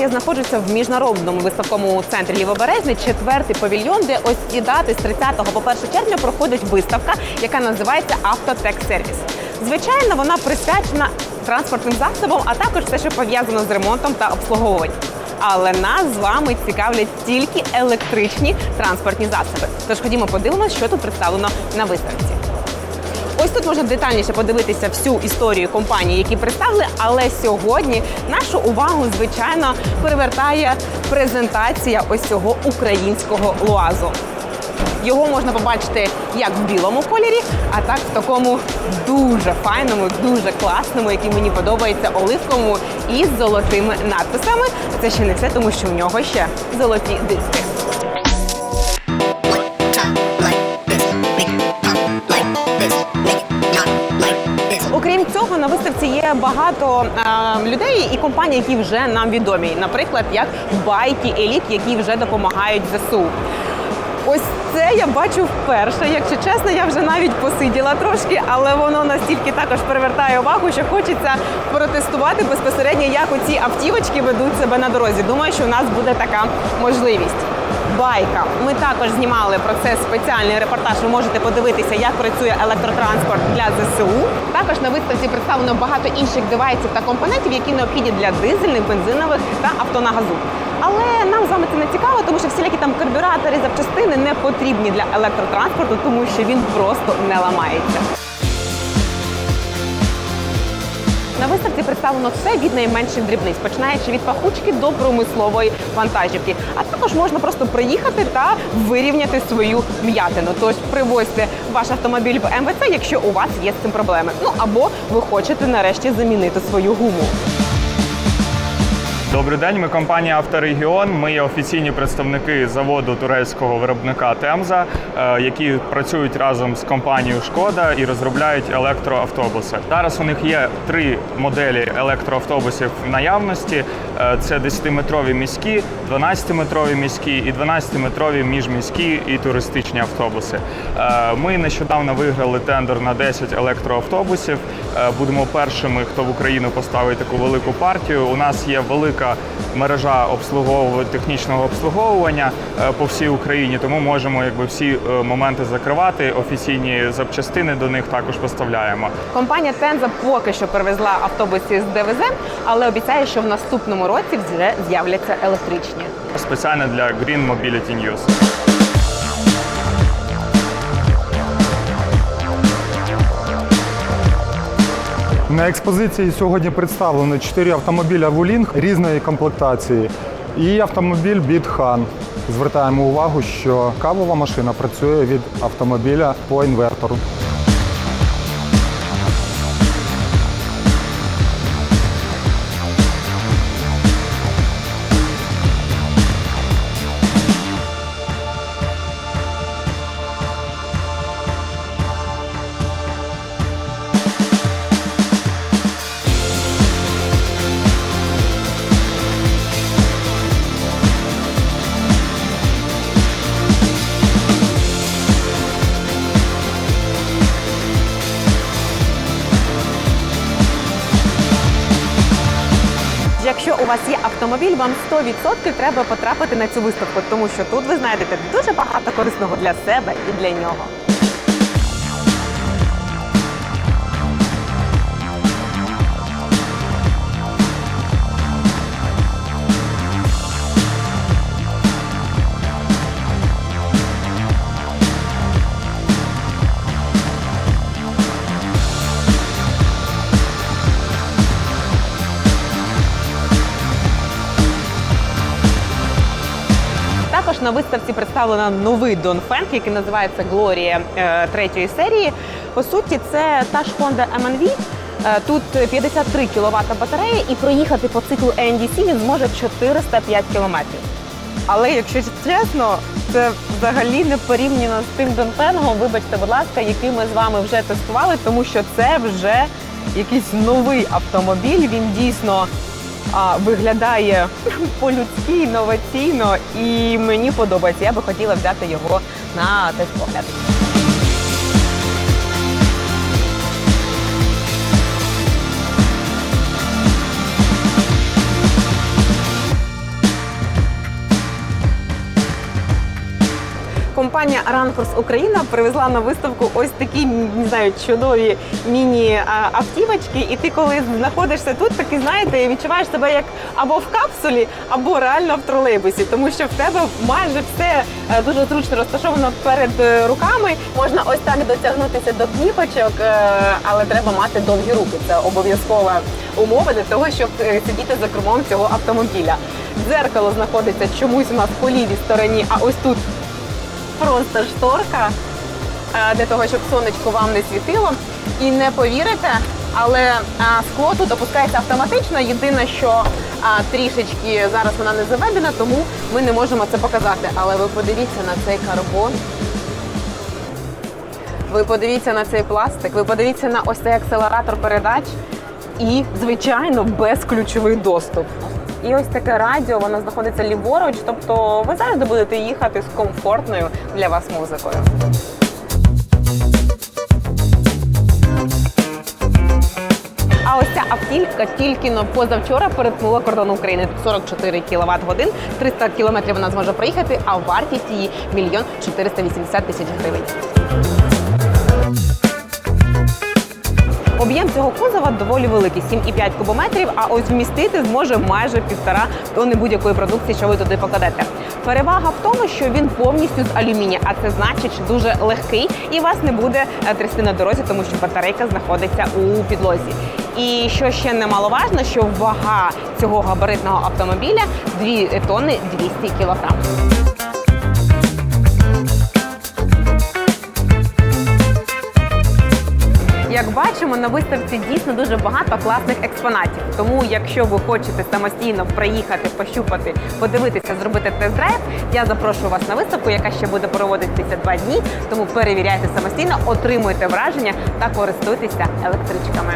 я знаходжуся в міжнародному виставковому центрі Лівобережний, четвертий павільйон, де ось ці дати з 30 по 1 червня проходить виставка, яка називається Автотек Сервіс. Звичайно, вона присвячена транспортним засобам, а також все, що пов'язано з ремонтом та обслуговуванням. Але нас з вами цікавлять тільки електричні транспортні засоби. Тож ходімо подивимося, що тут представлено на виставці. Ось тут можна детальніше подивитися всю історію компанії, які представили. Але сьогодні нашу увагу, звичайно, перевертає презентація ось цього українського луазу. Його можна побачити як в білому кольорі, а так в такому дуже файному, дуже класному, який мені подобається, оливковому із золотими надписами. Це ще не все, тому що в нього ще золоті диски. Багато е, людей і компаній, які вже нам відомі. Наприклад, як Байки Еліт, які вже допомагають ЗСУ. Ось це я бачу вперше. Якщо чесно, я вже навіть посиділа трошки, але воно настільки також привертає увагу, що хочеться протестувати безпосередньо, як оці автівочки ведуть себе на дорозі. Думаю, що у нас буде така можливість. Байка. Ми також знімали про це спеціальний репортаж. Ви можете подивитися, як працює електротранспорт для ЗСУ. Також на виставці представлено багато інших девайсів та компонентів, які необхідні для дизельних, бензинових та авто на газу. Але нам з вами це не цікаво, тому що всілякі там карбюратори, запчастини не потрібні для електротранспорту, тому що він просто не ламається. На виставці представлено все від найменших дрібниць, починаючи від пахучки до промислової вантажівки. А також можна просто приїхати та вирівняти свою м'ятину. Тож привозьте ваш автомобіль в МВЦ, якщо у вас є з цим проблеми. Ну або ви хочете нарешті замінити свою гуму. Добрий день, ми компанія Авторегіон. Ми є офіційні представники заводу турецького виробника Темза, е, які працюють разом з компанією Шкода і розробляють електроавтобуси. Зараз у них є три моделі електроавтобусів в наявності: Е, це 10-метрові міські, 12-метрові міські і 12-метрові міжміські і туристичні автобуси. Е, Ми нещодавно виграли тендер на 10 електроавтобусів. Будемо першими, хто в Україну поставить таку велику партію. У нас є велика мережа обслуговування технічного обслуговування е, по всій Україні, тому можемо якби всі е, моменти закривати. Офіційні запчастини до них також поставляємо. Компанія Тенза поки що привезла автобуси з ДВЗ, але обіцяє, що в наступному році вже з'являться електричні. Спеціально для Green Mobility News. На експозиції сьогодні представлено 4 автомобіля Вулінг різної комплектації і автомобіль Бітхан. Звертаємо увагу, що кавова машина працює від автомобіля по інвертору. Вас є автомобіль, вам 100% треба потрапити на цю виставку, тому що тут ви знайдете дуже багато корисного для себе і для нього. Також на виставці представлено новий Донфенг, який називається Глорія е, третьої серії. По суті, це та ж Honda MNV. Е, Тут 53 кВт батарея, і проїхати по циклу NDC він зможе 405 кілометрів. Але якщо чесно, це взагалі не порівняно з тим Донфенгом, вибачте, будь ласка, який ми з вами вже тестували, тому що це вже якийсь новий автомобіль. Він дійсно виглядає по-людськи, інноваційно, і мені подобається. Я би хотіла взяти його на тест-погляд. Компанія Ранкурс Україна привезла на виставку ось такі не знаю, чудові міні-автівочки. І ти, коли знаходишся тут, таки знаєте, відчуваєш себе як або в капсулі, або реально в тролейбусі, тому що в тебе майже все е, дуже зручно розташовано перед е, руками. Можна ось так дотягнутися до кніпочок, е, але треба мати довгі руки. Це обов'язкова умова для того, щоб сидіти за кермом цього автомобіля. Дзеркало знаходиться чомусь у нас по лівій стороні, а ось тут просто шторка е, для того, щоб сонечко вам не світило. І не повірите, але скло тут опускається автоматично. Єдине, що трішечки зараз вона не заведена, тому ми не можемо це показати. Але ви подивіться на цей карбон. Ви подивіться на цей пластик, ви подивіться на ось цей акселератор передач і, звичайно, безключовий доступ. І ось таке радіо, воно знаходиться ліворуч, тобто ви завжди будете їхати з комфортною для вас музикою. А ось ця автівка тільки но позавчора перетнула кордон України. 44 кВт годин, 300 кілометрів вона зможе проїхати, а вартість її мільйон 480 тисяч гривень. Цього кузова доволі великий 7,5 кубометрів, а ось вмістити зможе майже півтора тонни будь-якої продукції, що ви туди покладете. Перевага в тому, що він повністю з алюмінія, а це значить, що дуже легкий і вас не буде е, трясти на дорозі, тому що батарейка знаходиться у підлозі. І що ще немаловажно, що вага цього габаритного автомобіля 2 тонни 200 кілограм. Як на виставці дійсно дуже багато класних експонатів. Тому, якщо ви хочете самостійно приїхати, пощупати, подивитися, зробити тест-драйв, я запрошую вас на виставку, яка ще буде проводитися два дні. Тому перевіряйте самостійно, отримуйте враження та користуйтеся електричками.